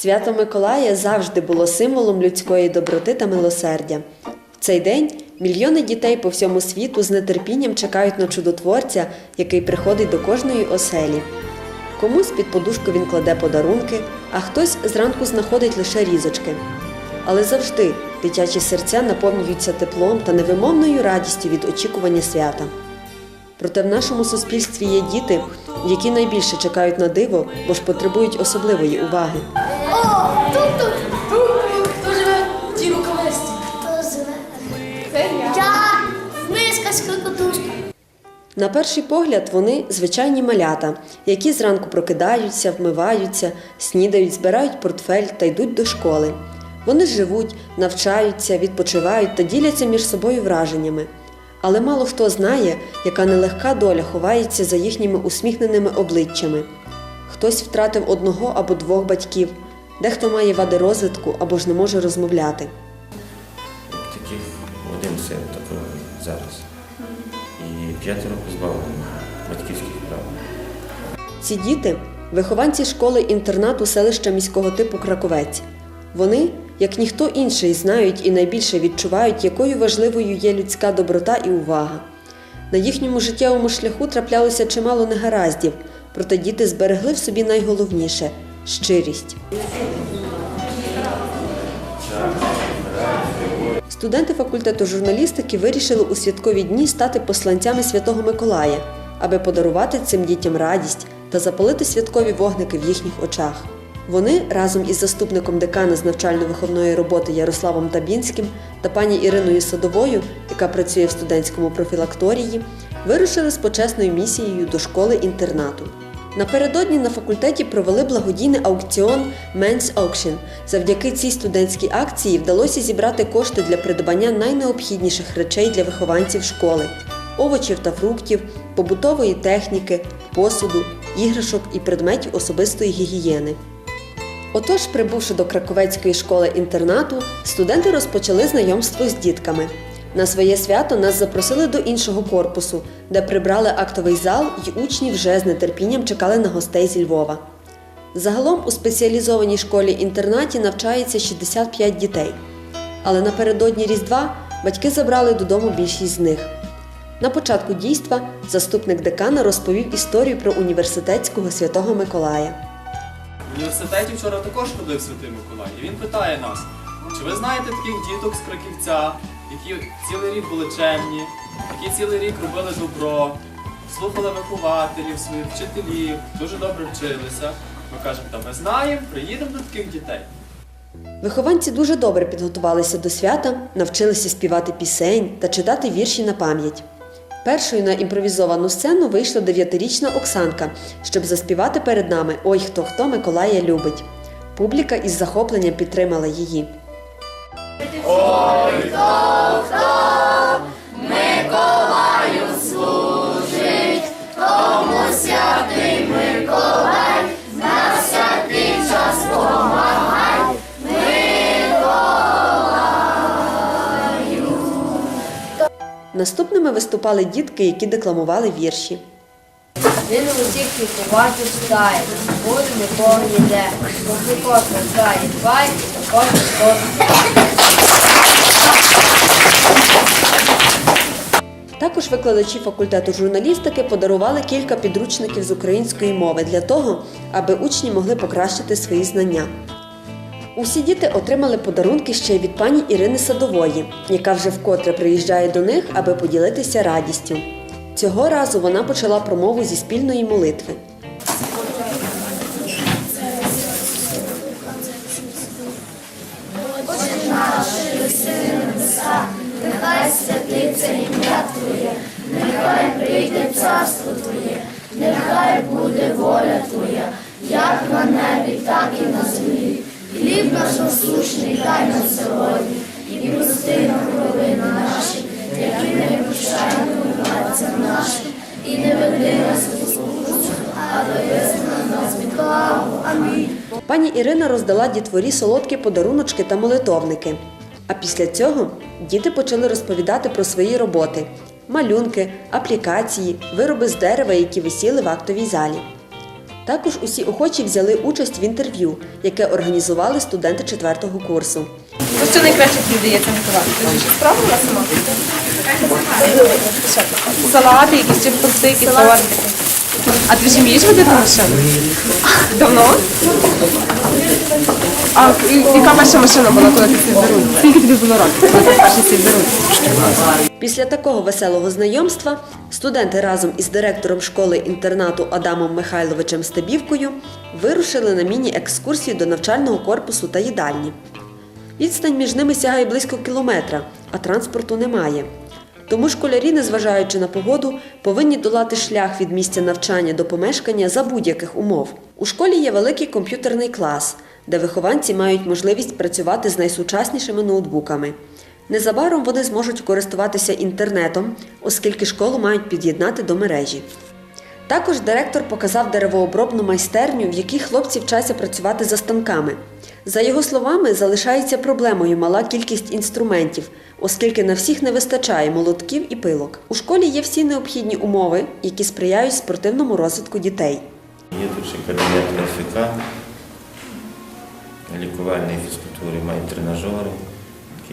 Свято Миколая завжди було символом людської доброти та милосердя. В цей день мільйони дітей по всьому світу з нетерпінням чекають на чудотворця, який приходить до кожної оселі. Комусь під подушку він кладе подарунки, а хтось зранку знаходить лише різочки. Але завжди дитячі серця наповнюються теплом та невимовною радістю від очікування свята. Проте в нашому суспільстві є діти, які найбільше чекають на диво, бо ж потребують особливої уваги. О, тут тут. Хто живе в цій рукавесті? Хто живе? Це я. Я миска з крокотушка. На перший погляд вони звичайні малята, які зранку прокидаються, вмиваються, снідають, збирають портфель та йдуть до школи. Вони живуть, навчаються, відпочивають та діляться між собою враженнями. Але мало хто знає, яка нелегка доля ховається за їхніми усміхненими обличчями. Хтось втратив одного або двох батьків, дехто має вади розвитку або ж не може розмовляти. Таких один син такого зараз. І п'ятеро позбавлені батьківських прав. Ці діти вихованці школи інтернату селища міського типу Краковець. Вони, як ніхто інший, знають і найбільше відчувають, якою важливою є людська доброта і увага. На їхньому життєвому шляху траплялося чимало негараздів, проте діти зберегли в собі найголовніше щирість. Студенти факультету журналістики вирішили у святкові дні стати посланцями Святого Миколая, аби подарувати цим дітям радість та запалити святкові вогники в їхніх очах. Вони разом із заступником декана з навчально-виховної роботи Ярославом Табінським та пані Іриною Садовою, яка працює в студентському профілакторії, вирушили з почесною місією до школи-інтернату. Напередодні на факультеті провели благодійний аукціон Men's Auction. Завдяки цій студентській акції вдалося зібрати кошти для придбання найнеобхідніших речей для вихованців школи: овочів та фруктів, побутової техніки, посуду, іграшок і предметів особистої гігієни. Отож, прибувши до Краковецької школи інтернату, студенти розпочали знайомство з дітками. На своє свято нас запросили до іншого корпусу, де прибрали актовий зал, і учні вже з нетерпінням чекали на гостей зі Львова. Загалом у спеціалізованій школі-інтернаті навчається 65 дітей. Але напередодні Різдва батьки забрали додому більшість з них. На початку дійства заступник декана розповів історію про університетського святого Миколая. В університеті вчора також ходив Святий Миколай, і він питає нас, чи ви знаєте таких діток з Краківця, які цілий рік були чемні, які цілий рік робили добро, слухали вихователів, своїх вчителів, дуже добре вчилися. Ми кажемо, та ми знаємо, приїдемо до таких дітей. Вихованці дуже добре підготувалися до свята, навчилися співати пісень та читати вірші на пам'ять. Першою на імпровізовану сцену вийшла дев'ятирічна Оксанка, щоб заспівати перед нами Ой, хто хто Миколая любить. Публіка із захопленням підтримала її. Наступними виступали дітки, які декламували вірші. Він усіх квітувати стає, буде нікого ніде, поки кожна грає дбай, також викладачі факультету журналістики подарували кілька підручників з української мови для того, аби учні могли покращити свої знання. Усі діти отримали подарунки ще й від пані Ірини Садової, яка вже вкотре приїжджає до них, аби поділитися радістю. Цього разу вона почала промову зі спільної молитви. Святиться ім'я Твоє, нехай прийде царство Твоє, нехай буде воля Твоя, як на небі, так і на землі. Хліб наш насущний дай нам сьогодні, і прости нам провини наші, які ми прощаємо винуватцям нашим, і не веди нас у спокусу, але визволи нас від лаву. Амінь. Пані Ірина роздала дітворі солодкі подаруночки та молитовники. А після цього діти почали розповідати про свої роботи: малюнки, аплікації, вироби з дерева, які висіли в актовій залі. Також усі охочі взяли участь в інтерв'ю, яке організували студенти четвертого курсу. Ось що найкраще вдається готувати? Ти вже щось спробувала сама? Салати, якісь чи тости, якісь тортики. А ти вже вмієш водити машину? Давно? А яка перша машина була, коли ти сів за руль? Скільки тобі було років, коли ти вперше сів за руль? Після такого веселого знайомства студенти разом із директором школи-інтернату Адамом Михайловичем Стебівкою вирушили на міні-екскурсію до навчального корпусу та їдальні. Відстань між ними сягає близько кілометра, а транспорту немає. Тому школярі, незважаючи на погоду, повинні долати шлях від місця навчання до помешкання за будь-яких умов. У школі є великий комп'ютерний клас, де вихованці мають можливість працювати з найсучаснішими ноутбуками. Незабаром вони зможуть користуватися інтернетом, оскільки школу мають під'єднати до мережі. Також директор показав деревообробну майстерню, в якій хлопці вчаться працювати за станками. За його словами, залишається проблемою мала кількість інструментів, оскільки на всіх не вистачає молотків і пилок. У школі є всі необхідні умови, які сприяють спортивному розвитку дітей. Є тут ще кабінет РФК, лікувальної фізкультури, мають тренажери,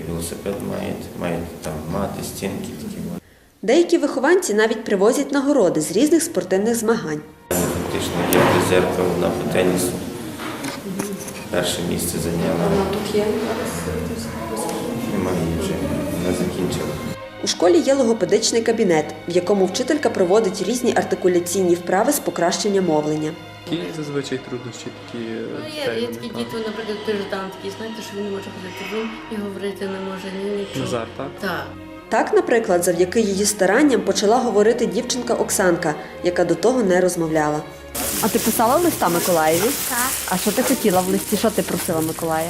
велосипед мають, мають там мати, стінки такі. Деякі вихованці навіть привозять нагороди з різних спортивних змагань. Фактично є призерка одна по тенісу. Перше місце зайняла. Немає її вже, вона закінчила. У школі є логопедичний кабінет, в якому вчителька проводить різні артикуляційні вправи з покращення мовлення. Які зазвичай труднощі такі Ну, є, є такі діти, наприклад, теж там такі, знаєте, що він не може ходити в і говорити не може ні нічого. Назар, так? Так. Так, наприклад, завдяки її старанням почала говорити дівчинка Оксанка, яка до того не розмовляла. А ти писала листа Миколаєві? Так. А що ти хотіла в листі? Що ти просила Миколая?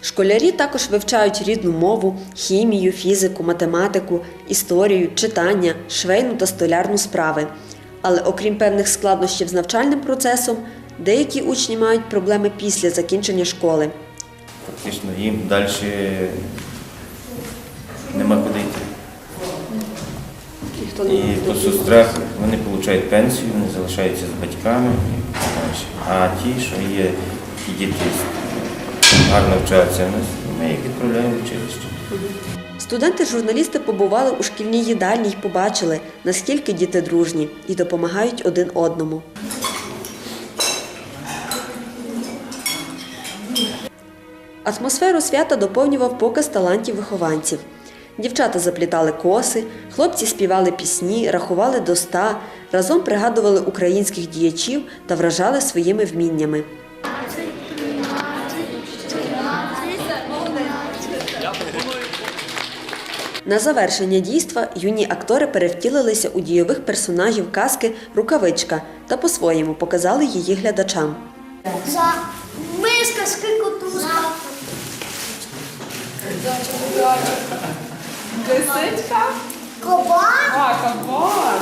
Школярі також вивчають рідну мову, хімію, фізику, математику, історію, читання, швейну та столярну справи. Але окрім певних складнощів з навчальним процесом, деякі учні мають проблеми після закінчення школи. Фактично їм далі нема куди йти. І по соцстрах вони отримують пенсію, вони залишаються з батьками. А ті, що є діти гарно вчаться, ми їх відправляємо в училище. Студенти-журналісти побували у шкільній їдальні й побачили, наскільки діти дружні і допомагають один одному. Атмосферу свята доповнював показ талантів вихованців. Дівчата заплітали коси, хлопці співали пісні, рахували до ста, разом пригадували українських діячів та вражали своїми вміннями. На завершення дійства юні актори перевтілилися у дійових персонажів казки Рукавичка та по-своєму показали її глядачам. За миска, скикотуска. Лисичка? Кобан. А, кабан.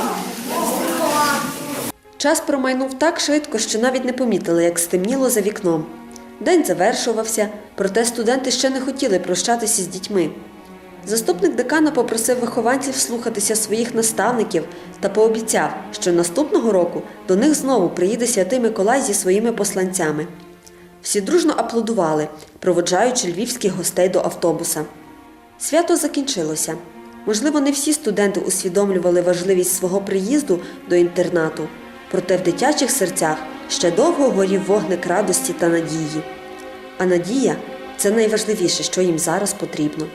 Час промайнув так швидко, що навіть не помітили, як стемніло за вікном. День завершувався, проте студенти ще не хотіли прощатися з дітьми. Заступник декана попросив вихованців слухатися своїх наставників та пообіцяв, що наступного року до них знову приїде святий Миколай зі своїми посланцями. Всі дружно аплодували, проводжаючи львівських гостей до автобуса. Свято закінчилося. Можливо, не всі студенти усвідомлювали важливість свого приїзду до інтернату, проте в дитячих серцях ще довго горів вогник радості та надії. А надія це найважливіше, що їм зараз потрібно.